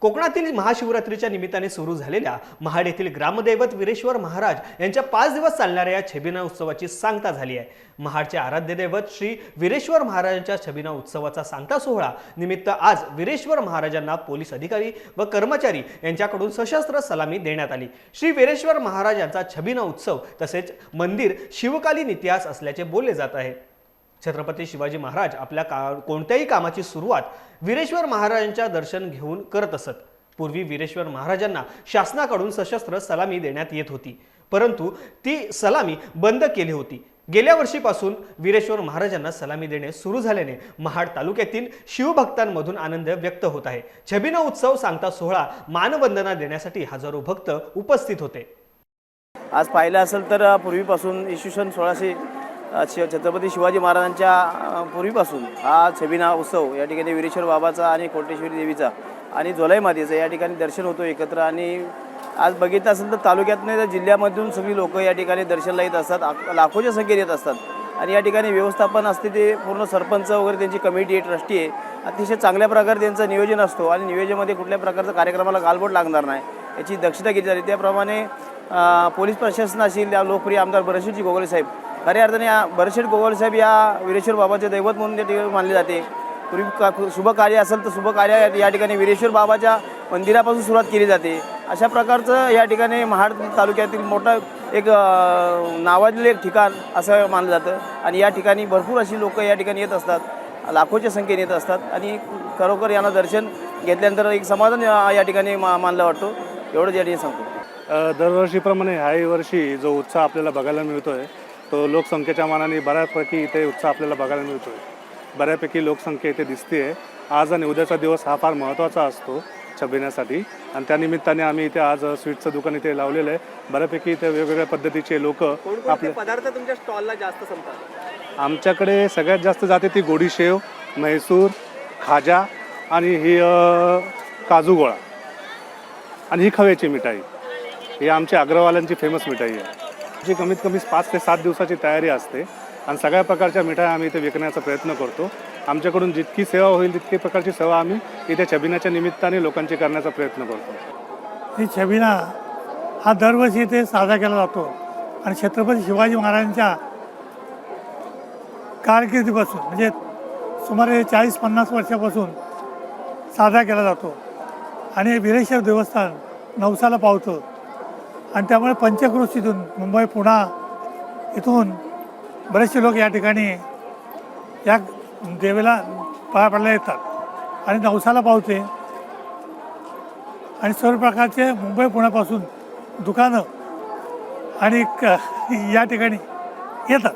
कोकणातील महाशिवरात्रीच्या निमित्ताने सुरू झालेल्या महाड येथील ग्रामदैवत वीरेश्वर महाराज यांच्या पाच दिवस चालणाऱ्या या छबिना उत्सवाची सांगता झाली आहे. महाडचे आराध्य दैवत श्री वीरेश्वर महाराजांच्या छबिना उत्सवाचा सांगता सोहळा निमित्त आज वीरेश्वर महाराजांना पोलीस अधिकारी व कर्मचारी यांच्याकडून सशस्त्र सलामी देण्यात आली. श्री वीरेश्वर महाराज यांचा छबिना उत्सव तसेच मंदिर शिवकालीन इतिहास असल्याचे बोलले जात आहे. छत्रपती शिवाजी महाराज आपल्या का कोणत्याही कामाची सुरुवात वीरेश्वर महाराजांच्या दर्शन घेऊन करत असत. पूर्वी वीरेश्वर महाराजांना शासनाकडून सशस्त्र सलामी देण्यात येत होती. परंतु ती सलामी बंद केली होती. गेल्या वर्षीपासून वीरेश्वर महाराजांना सलामी देणे सुरू झाल्याने महाड तालुक्यातील शिवभक्तांमधून आनंद व्यक्त होत आहे. छबिना उत्सव सांगता सोहळा मानवंदना देण्यासाठी हजारो भक्त उपस्थित होते. आज पाहिलं असेल तर पूर्वीपासून इसवी सन सोळाशे अ, छत्रपती शिवाजी महाराजांच्या पूर्वीपासून हा छबिना उत्सव या ठिकाणी वीरेश्वर बाबाचा आणि कोटेश्वरी देवीचा आणि जोलाई मातेचं या ठिकाणी दर्शन होतो एकत्र. आणि आज बघितलं असेल तर तालुक्यातनं तर जिल्ह्यामधून सगळी लोक या ठिकाणी दर्शनला येत असतात लाखोच्या संख्येत येत असतात. आणि या ठिकाणी व्यवस्थापन असते ते पूर्ण सरपंच वगैरे त्यांची कमिटी आहे ट्रस्टी आहे. अतिशय चांगल्या प्रकारे त्यांचं नियोजन असतो आणि नियोजनामध्ये कुठल्या प्रकारचं कार्यक्रमाला गालबोट लागणार नाही याची दक्षता घेतली जाते. त्याप्रमाणे पोलीस प्रशासन असेल त्या लोकप्रिय आमदार बरशेटजी गोगले साहेब खऱ्या अर्थाने या बरशेट गोगोले या वीरेश्वर बाबाचे दैवत म्हणून त्या ठिकाणी मानले जाते. पूर्वी का शुभ कार्य असेल तर शुभ कार्य या- ठिकाणी वीरेश्वर बाबाच्या मंदिरापासून सुरुवात केली जाते. अशा प्रकारचं या ठिकाणी महाड तालुक्यातील मोठं एक नावाजलेलं एक ठिकाण असं मानलं जातं. आणि या ठिकाणी भरपूर अशी लोक या ठिकाणी येत असतात. लाखोच्या संख्येने येत असतात. आणि खरोखर यांना दर्शन घेतल्यानंतर एक समाधान या ठिकाणी मा मानला वाटतो. एवढंच या ठिकाणी सांगतो. दरवर्षीप्रमाणे ह्याही वर्षी जो उत्साह आपल्याला बघायला मिळतो आहे तो लोकसंख्येच्या मानाने बऱ्यापैकी इथे उत्साह आपल्याला बघायला मिळतोय. बऱ्यापैकी लोकसंख्या इथे दिसते आज आणि उद्याचा दिवस हा फार महत्त्वाचा असतो छबिण्यासाठी. आणि त्यानिमित्ताने आम्ही इथे आज स्वीटचं दुकान इथे लावलेलं आहे. बऱ्यापैकी इथे वेगवेगळ्या पद्धतीचे लोक आपले पदार्थ तुमच्या स्टॉलला जास्त संपतात? आमच्याकडे सगळ्यात जास्त जाते ती गोडी शेव म्हैसूर खाजा आणि ही काजू गोळा. आणि ही खव्याची मिठाई. ही आमची अग्रवाल्यांची फेमस मिठाई आहे. जी कमीत कमी पाच ते सात दिवसाची तयारी असते आणि सगळ्या प्रकारच्या मिठाया आम्ही इथे विकण्याचा प्रयत्न करतो. आमच्याकडून जितकी सेवा होईल तितकी प्रकारची सेवा आम्ही इथे छबिनाच्या निमित्ताने लोकांची करण्याचा प्रयत्न करतो. ही छबिना हा दरवर्षी इथे साजरा केला जातो. आणि छत्रपती शिवाजी महाराजांच्या कारकिर्दीपासून म्हणजे सुमारे चाळीस पन्नास वर्षापासून साजरा केला जातो. आणि हे देवस्थान नवसाला पावतं. आणि त्यामुळे पंचक्रोशीतून मुंबई पुणा इथून बरेचसे लोक या ठिकाणी या देवीला पाया पडायला येतात. आणि नवसाला पावते. आणि सर्व प्रकारचे मुंबई पुण्यापासून दुकानं आणि क- या ठिकाणी येतात.